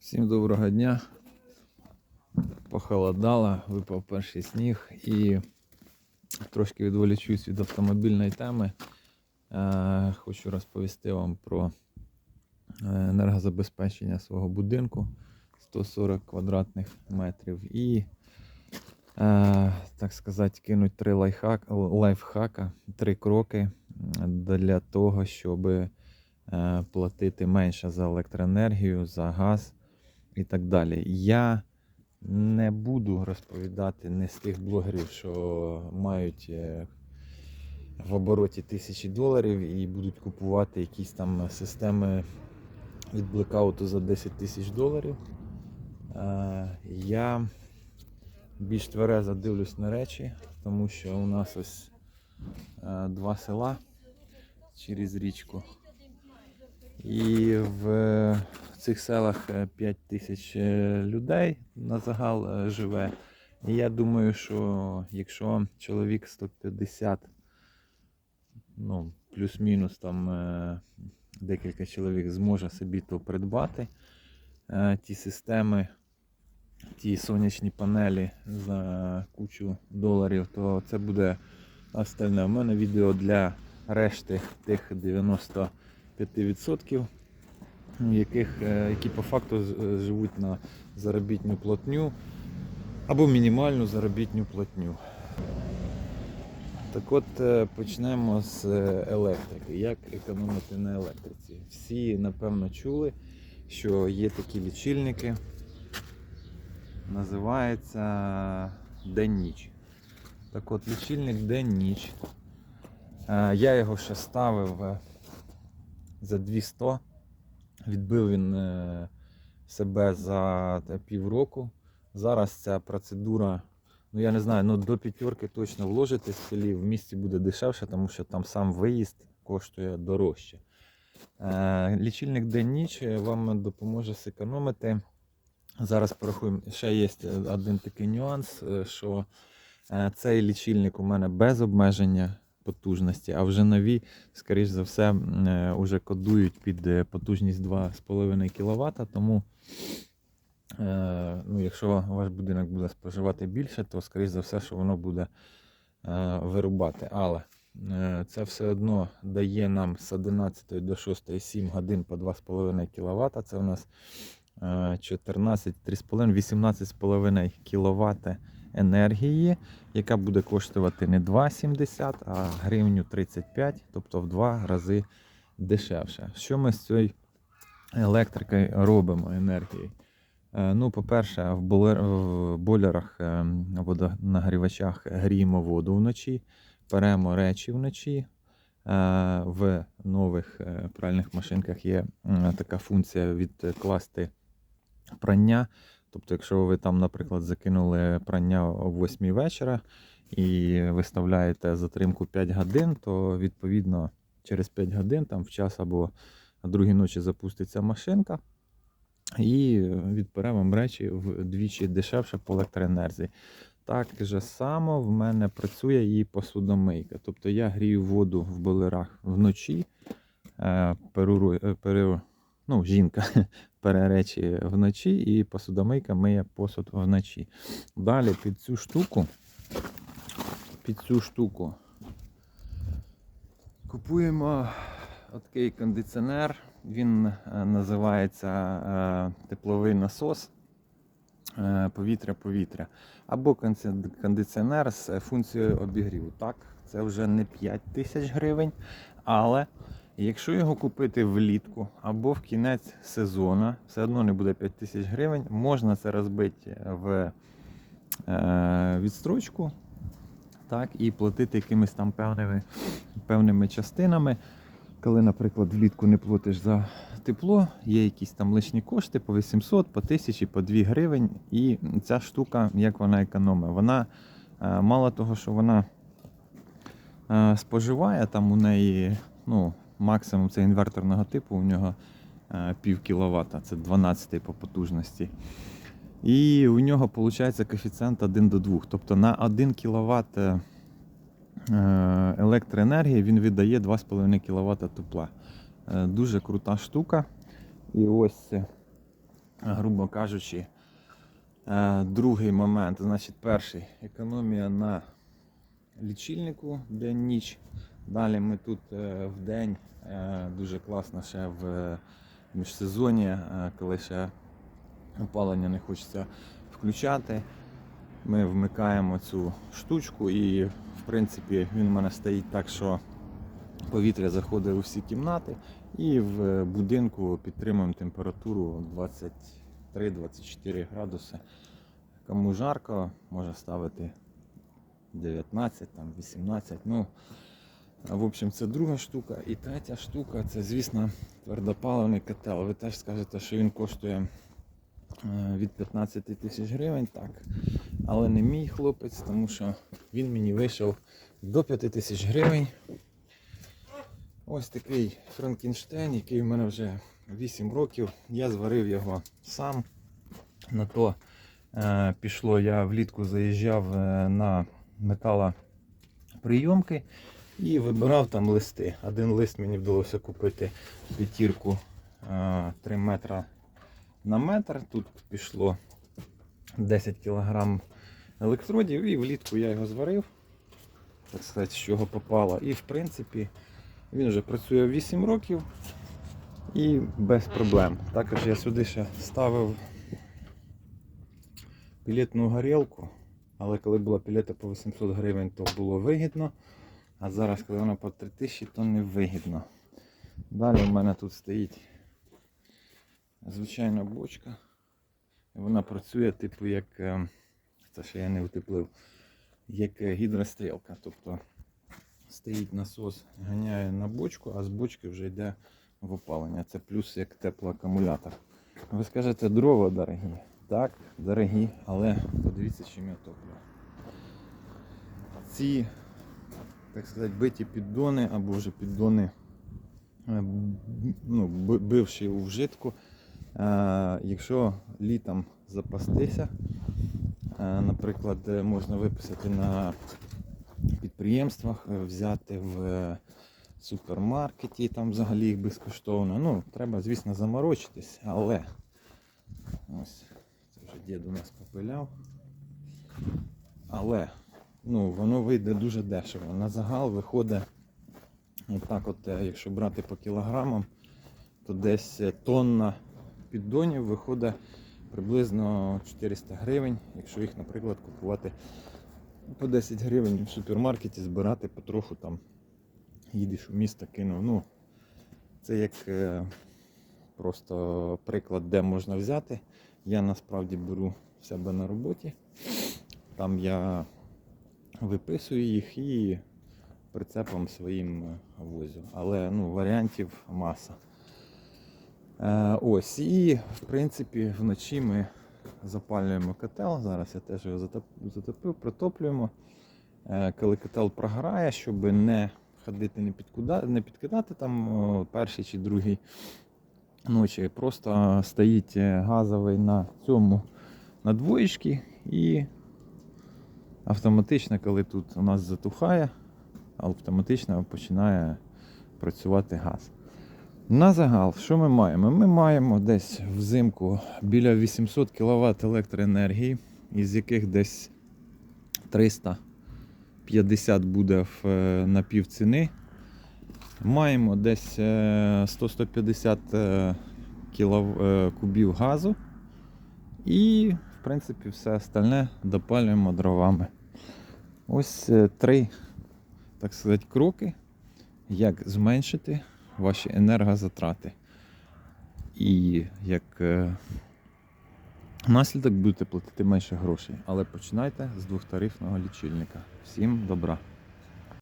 Всім доброго дня. Похолодало, випав перший сніг і трошки відволічусь від автомобільної теми. Е, Хочу розповісти вам про е, енергозабезпечення свого будинку 140 квадратних метрів і, е, так сказати, кинуть три лайфхак, лайфхака, три кроки для того, щоб платити менше за електроенергію, за газ і так далі. Я не буду розповідати не з тих блогерів, що мають е, в обороті тисячі доларів і будуть купувати якісь там системи від блекауту за 10 тисяч доларів. Е, Я більш тверезо дивлюсь на речі, тому що у нас ось е, два села через річку. І в цих селах 5 тисяч е, людей на загал е, живе. І я думаю, що якщо чоловік 150, ну, плюс-мінус там е, декілька чоловік зможе собі то придбати, е, ті системи, ті сонячні панелі за кучу доларів, то це буде остальне. У мене відео для решти тих 95%, яких, е, які по факту е, живуть на заробітну платню або мінімальну заробітну платню. Так от е, почнемо з електрики. Як економити на електриці? Всі напевно чули, що є такі лічильники, називається день-ніч. Так от лічильник день-ніч. Я його ще ставив за 200. Відбив він е, себе за те, півроку. Зараз ця процедура, ну я не знаю, ну до п'ятерки точно вложити в селі, в місті буде дешевше, тому що там сам виїзд коштує дорожче. Е, Лічильник день-ніч вам допоможе зекономити. Зараз порахуємо, ще є один такий нюанс, е, що е, цей лічильник у мене без обмеження потужності, а вже нові, скоріш за все, м, е, кодують під е, потужність 2,5 кВт. Тому, е, ну, якщо ваш будинок буде споживати більше, то скоріш за все, що воно буде вирубати. Але це все одно дає нам з 11 до 6 7 годин по 2,5 кВт. Це у нас е, 14, 3,5, 18,5 кВт енергії, яка буде коштувати не 2,70, а гривню 35, тобто в два рази дешевше. Що ми з цією електрикою робимо енергією? Е, Ну, по-перше, в бойлерах, е, водонагрівачах гріємо воду вночі, перемо речі вночі. Е, В нових пральних машинках є така функція відкласти прання. Тобто, якщо ви там, наприклад, закинули прання о 8 вечора і виставляєте затримку 5 годин, то відповідно через 5 годин, там в час або другій ночі запуститься машинка і відпере вам речі вдвічі дешевше по електроенергії. Так же само в мене працює і посудомийка. Тобто я грію воду в бойлерах вночі, е, е, перу, ну, жінка пере речі вночі, і посудомийка миє посуд вночі. Далі під цю штуку, під цю штуку купуємо такий кондиціонер. Він е, називається е, тепловий насос е, повітря-повітря. Або кондиціонер з функцією обігріву. Так, це вже не 5 тисяч гривень, але якщо його купити влітку або в кінець сезону, все одно не буде 5 тисяч гривень, можна це розбити в е, відстрочку так, і платити якимись там певними, певними частинами. Коли, наприклад, влітку не платиш за тепло, є якісь там лишні кошти по 800, по 1000, по 2 гривень. І ця штука, як вона економить, вона е, мало того, що вона е, споживає, там у неї ну, максимум це інверторного типу, у нього е, пів кіловата, це 12 по потужності. І у нього виходить коефіцієнт 1 до 2. Тобто на 1 кВт електроенергії він віддає 2,5 кВт тепла. Е, Дуже крута штука. І ось е, грубо кажучи, е, другий момент. Значить, перший економія на лічильнику день-ніч. Далі ми тут е, в день е, дуже класно ще в е, міжсезонні, е, коли ще опалення не хочеться включати. Ми вмикаємо цю штучку і в принципі він у мене стоїть так, що повітря заходить у всі кімнати і в будинку підтримуємо температуру 23-24 градуси. Кому жарко, може ставити 19, там, 18. Ну, в общем, це друга штука. І третя штука це, звісно, твердопаливний котел. Ви теж скажете, що він коштує е, від 15 тисяч гривень, так. Але не мій хлопець, тому що він мені вийшов до 5 тисяч гривень. Ось такий Франкенштейн, який в мене вже 8 років. Я зварив його сам. На то е, пішло, я влітку заїжджав е, на металоприйомки і вибирав там листи. Один лист мені вдалося купити п'ятірку е, 3 метра на метр. Тут пішло 10 кг електродів і влітку я його зварив, так сказати, з чого попало. І в принципі він вже працює 8 років і без проблем. Також я сюди ще ставив пілетну горілку, але коли була пілета по 800 гривень, то було вигідно. А зараз, коли вона по 3000, то не вигідно. Далі в мене тут стоїть звичайна бочка. Вона працює, типу, як. е, Це ще я не утеплив, як е, гідрострілка. Тобто стоїть насос, ганяє на бочку, а з бочки вже йде в опалення. Це плюс як теплоакумулятор. Ви скажете, дрова дорогі. Так, дорогі, але подивіться, чим я топлю. Ці, так сказати, биті піддони або вже піддони, е, ну, би- бивші у вжитку. Е, Якщо літом запастися, е, наприклад, е, можна виписати на підприємствах, е, взяти в супермаркеті, там взагалі їх безкоштовно. Ну, треба, звісно, заморочитись, але ось це вже дід у нас попиляв. Але ну, воно вийде дуже дешево. На загал виходить, отак от, е, якщо брати по кілограмам, то десь е, тонна піддонів виходить приблизно 400 гривень, якщо їх, наприклад, купувати по 10 гривень в супермаркеті, збирати потроху там їдеш у місто, кинув. Ну, це як е, просто приклад, де можна взяти. Я насправді беру в себе на роботі. Там я виписую їх і прицепом своїм е, возю. Але ну, варіантів маса. Е, ось, і в принципі вночі ми запалюємо котел. Зараз я теж його затопив, протоплюємо. Е, коли котел програє, щоб не ходити, не, підкуда, не підкидати там перший чи другий ночі. Просто стоїть е, газовий на цьому на двоєчці і автоматично, коли тут у нас затухає, автоматично починає працювати газ. На загал, що ми маємо? Ми маємо десь взимку біля 800 кВт електроенергії, із яких десь 350 буде в, е, на пів ціни. Маємо десь е, 100-150 е, е, кубів газу. І, в принципі, все остальне допалюємо дровами. Ось е, три, так сказати, кроки, як зменшити ваші енергозатрати. І як е, наслідок будете платити менше грошей. Але починайте з двохтарифного лічильника. Всім добра!